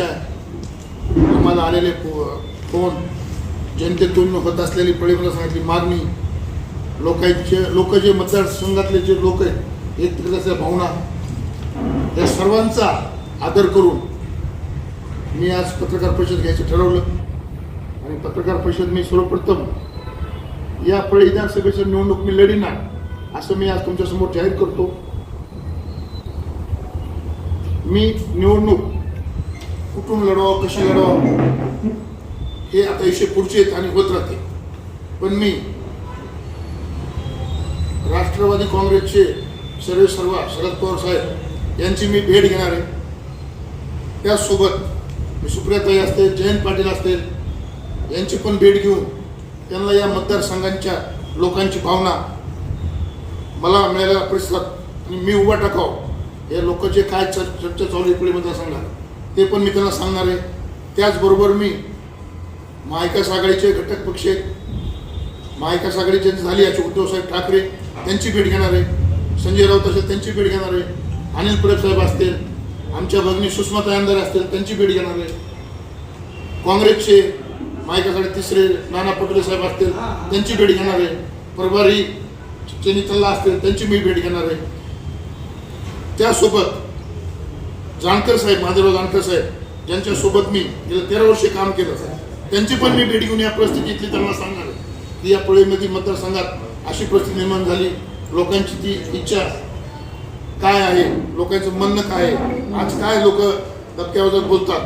इच्छा आहे आम्हाला आलेले फो- फोन जनतेतून होत असलेली सांगितली मागणी लोकांचे लोक जे मतदारसंघातले जे लोक आहेत एक प्रकारच्या भावना या सर्वांचा आदर करून मी आज पत्रकार परिषद घ्यायचं ठरवलं. आणि पत्रकार परिषद मी सर्वप्रथम या फळे विधानसभेची निवडणूक मी लढीना असं मी आज तुमच्यासमोर जाहीर करतो. मी निवडणूक कुठून लढावं कशी लढावं? हे आता विषय पुढचे आहेत आणि होत राहते पण मी राष्ट्रवादी काँग्रेसचे सर्वे सर्वा शरद पवार साहेब यांची मी भेट घेणार आहे. त्याचसोबत मी सुप्रियाताई असतील जयंत पाटील असतील यांची पण भेट घेऊन त्यांना या मतदारसंघांच्या लोकांची भावना मला मिळालेल्या परिसरात आणि मी उभा टाकाव. हे लोक जे काय चर्चा चालू आहे पुढे मतदारसंघात ते पण मी त्यांना सांगणार आहे. त्याचबरोबर मी महाविकास आघाडीचे घटक पक्ष आहेत. महाविकास आघाडीचे झाली याचे उद्धवसाहेब ठाकरे त्यांची भेट घेणार आहे. संजय राऊत असेल त्यांची भेट घेणार आहे. अनिल परब साहेब असतील आमच्या भगिनी सुषमा तायंदर असतील त्यांची भेट घेणार आहे. काँग्रेसचे मायकाकडे तिसरे नाना पटोले साहेब असतील त्यांची भेट घेणार आहे. प्रभारी चेनी तल्ला असतील त्यांची मी भेट घेणार आहे. त्यासोबत जानकर साहेब महादेवराव जानकर साहेब ज्यांच्यासोबत मी गेल्या तेरा वर्षे काम केलं त्यांची पण मी भेट घेऊन या परिस्थितीतली त्यांना सांगणार की या पळेमध्ये मतदारसंघात अशी परिस्थिती निर्माण झाली. लोकांची ती इच्छा काय आहे? लोकांचं म्हणणं काय आहे? आज काय लोक धक्क्यावर बोलतात?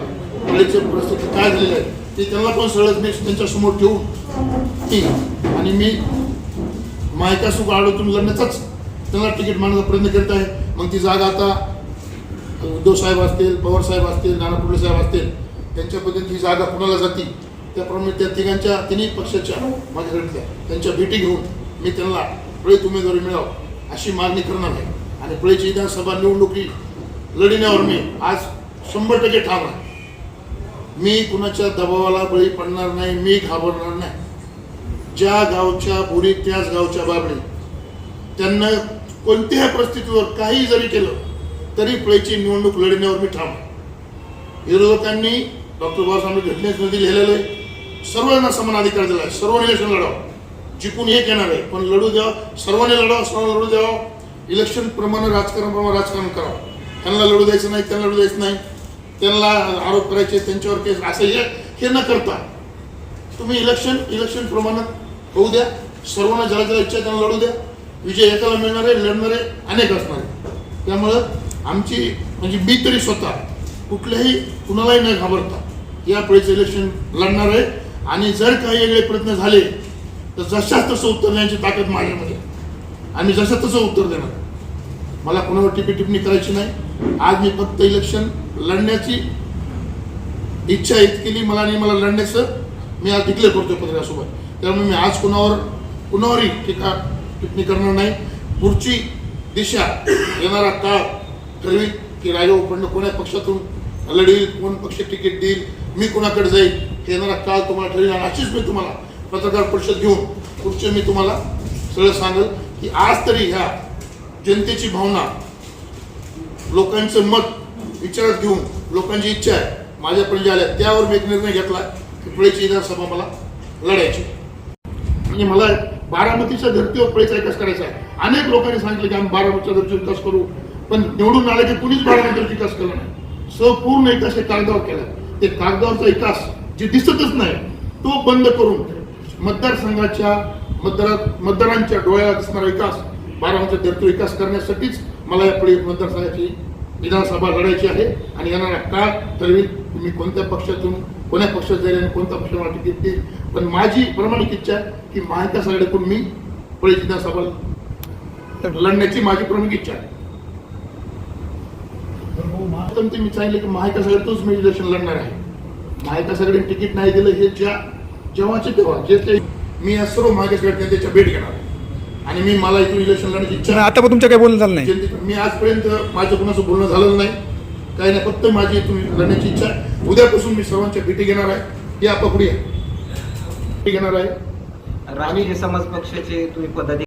पळेची परिस्थिती काय झालेली आहे? ते त्यांना पण सरळ मी त्यांच्यासमोर ठेवून ती आणि मी महाविकास आडोतून लढण्याचाच त्यांना तिकीट मारण्याचा प्रयत्न करत आहे. मग ती जागा आता उद्धव साहेब असतील पवार साहेब असतील नाना पटोले साहेब असतील त्यांच्या पद्धतीने जागा कुणाला जाती? त्याप्रमाणे त्या तिघांच्या तिन्ही पक्षाच्या माझ्याकडल्या त्यांच्या भेटी घेऊन मी त्यांना प्रळीत उमेदवारी मिळावं अशी मागणी करणार आहे. आणि प्रळीची विधानसभा निवडणुकी लढण्यावर मी आज शंभर टक्के ठाम आहे. मी कुणाच्या दबावाला बळी पडणार नाही मी घाबरणार नाही. ज्या गावच्या बोरी त्याच गावच्या बाबडी त्यांना कोणत्याही परिस्थितीवर काही जरी केलं तरी प्लेची निवडणूक लढण्यावर मी ठाम विरोधकांनी डॉक्टर बाबासाहेब घटनेमध्ये लिहिलेलं आहे. सर्वांना समान अधिकार दिला आहे. सर्वांनी इलेक्शन लढावं. जिंकून एक येणार आहे. पण लढू द्यावं सर्वांनी लढावं सर्वांना लढू द्यावं इलेक्शन प्रमाणे राजकारण प्रमाणे राजकारण करावं. त्यांना लढू द्यायचं नाही त्यांना लढू द्यायचं नाही. त्यांना आरोप करायचे त्यांच्यावर केस असं हे हे न करता तुम्ही इलेक्शन इलेक्शन प्रमाणात होऊ द्या. सर्वांना ज्याला ज्याला इच्छा त्यांना लढू द्या. विजय एकाला मिळणार आहे लढणारे अनेक असणार आहे. त्यामुळं आमची म्हणजे मी तरी स्वतः कुठल्याही कुणालाही न घाबरता या वेळेचं इलेक्शन लढणार आहे. आणि जर काही वेगळे प्रयत्न झाले तर जशाच तसं उत्तर देण्याची ताकद माझ्यामध्ये आणि जसं तसं उत्तर देणार मला कुणावर टिपी टिप्पणी करायची नाही. आज मी फक्त इलेक्शन लढण्याची इच्छा इतकेली मला आणि मला लढण्याचं. मी आज डिक्लेअर करतो पत्रकारासोबत. त्यामुळे मी आज कुणावर कुणावरही टीका टिप्पणी करणार नाही. पुढची दिशा येणारा काळ ठरवी की राजा उपंड कोण्या पक्षातून लढील कोण पक्ष तिकीट देईल मी कोणाकडे जाईल येणारा काळ तुम्हाला ठरेल आणि अशीच मी तुम्हाला पत्रकार परिषद घेऊन पुढचे मी तुम्हाला सगळं सांगेल की आज तरी ह्या जनतेची भावना लोकांचं मत विचारात घेऊन लोकांची इच्छा आहे माझ्यापर्यंत आल्या त्यावर मी एक निर्णय घेतला की पुढेची विधानसभा मला लढायची. म्हणजे मला बारामतीच्या धर्तीवर पुढेचा विकास करायचा आहे. अनेक लोकांनी सांगितलं की आम्ही बारामतीच्या धर्तीवर विकास करू. पण निवडून आले की कुणीच बारामतीवर विकास केला नाही. संपूर्ण विकास हे कागदावर केला ते कागदावरचा विकास जे दिसतच नाही तो बंद करून मतदारसंघाच्या मतदार मतदारांच्या डोळ्याला दिसणारा विकास बारामतीचा धर्तीवर विकास करण्यासाठीच मला या पुढे मतदारसंघाची विधानसभा लढायची आहे. आणि येणारा काळ तरी मी कोणत्या पक्षातून कोण्या पक्षात जाईल आणि कोणत्या पक्षाला तिकीट देईल. पण माझी प्रामाणिक इच्छा आहे की महाविकास आघाडीकडून मी पुढे विधानसभा लढण्याची माझी प्रमुख इच्छा आहे. पण ते मी सांगितलं की आघाडीतूनच मी इलेक्शन लढणार आहे महाविकास आघाडीने तिकीट नाही दिलं हे ज्या जेव्हाचे तेव्हा जे ते मी या सर्व महाविकास आघाडी नेत्याच्या भेट घेणार आहे. आणि मी मला इथून इलेक्शन लढण्याची इच्छा. आता पण तुमच्या काही बोलणं झालं नाही मी आजपर्यंत माझं कुणाचं बोलणं झालेलं नाही काही नाही फक्त माझी इथून लढण्याची इच्छा आहे उद्यापासून मी सर्वांच्या भेटी घेणार आहे ही आपा पुढे आहे. भेटी घेणार आहे राष्ट्रीय समाज पक्षाचे तुम्ही पदाधिकारी